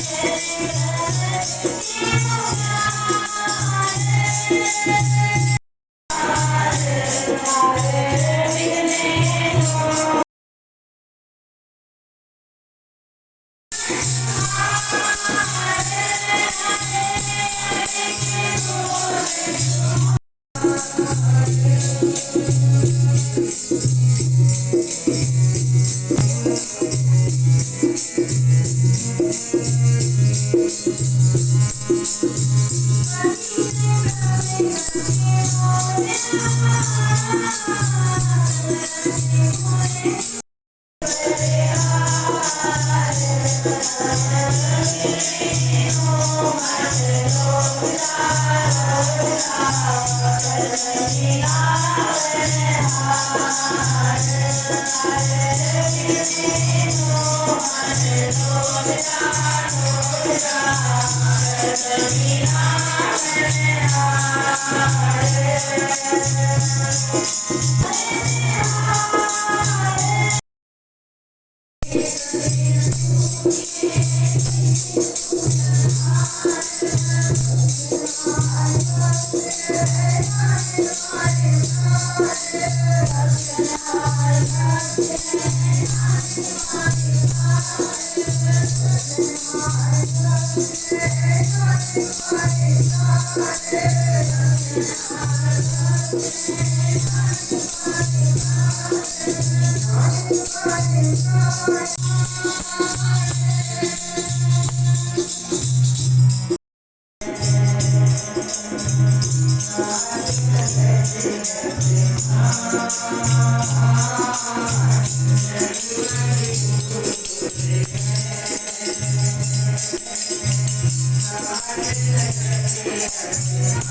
Yeah. Thank you. Yeah.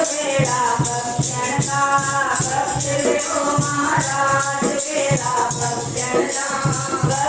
बेड़ा भक्तन का भक्त महाराज बेड़ा भक्तन का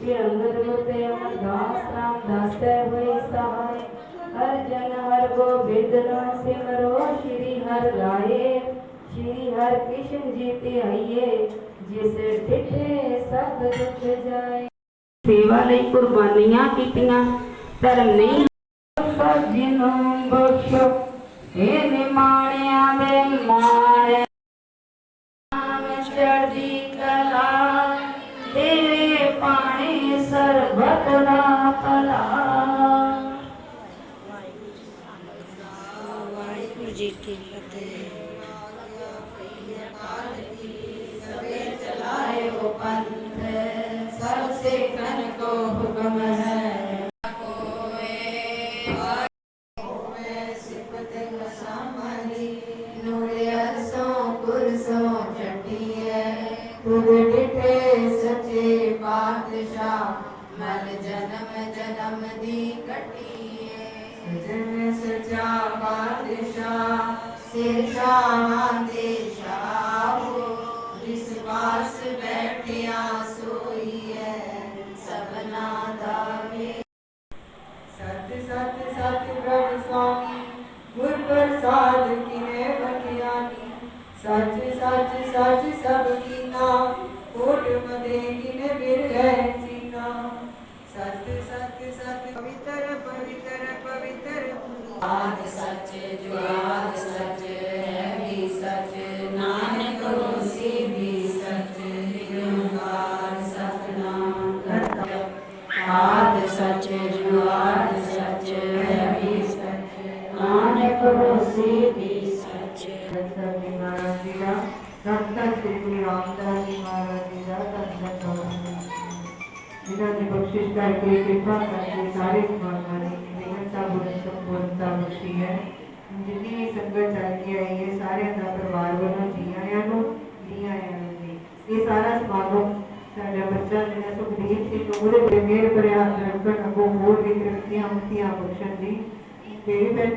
ਜੇ ਅੰਗਦ ਮੁਤੇ ਅਰਦਾਸ ਨਾਮ ਦਾਸੈ ਹੋਈ ਸਹਾਇ ਹਰ ਜਨ ਹਰ ਗੋਬਿੰਦ ਨਾਮ ਸਿਮਰੋ ਸ੍ਰੀ ਹਰ ਰਾਏ ਸ੍ਰੀ ਹਰ ਕ੍ਰਿਸ਼ਨ ਜੀ ਤੇ ਆਈਏ ਜਿਸ ਡਿਠੇ ਸਭ ਦੁੱਖ ਜਾਏ ਸੇਵਾ ਲਈ ਕੁਰਬਾਨੀਆਂ ਕੀਤੀਆਂ ਧਰਮ ਨਹੀਂ ਸਭ ਜਿਨੋਂ ਬਖਸ਼ੋ ਇਹ ਨਿਮਾਣਿਆਂ ਦੇ ਮਾਣ Amén. संत श्री गुरु रामदास जी महाराज जी का धन्यवाद करूँगी इन्हों ने बख्शिश करके कृपा करके सारे समाजवादी जीवन का पूर्ण संपूर्णता बख्शी है जितनी भी संगत चलती आई है सारे का परिवार वालों जी आया नो जी आया नो जी ये सारा समागम साढ़ा बच्चा मेरा सुखदीप सिंह पूरे बेमेर पर हाथ रखकर अगो होर भी तरक्या उन्नतियाँ बख्शन जी मेरी भैन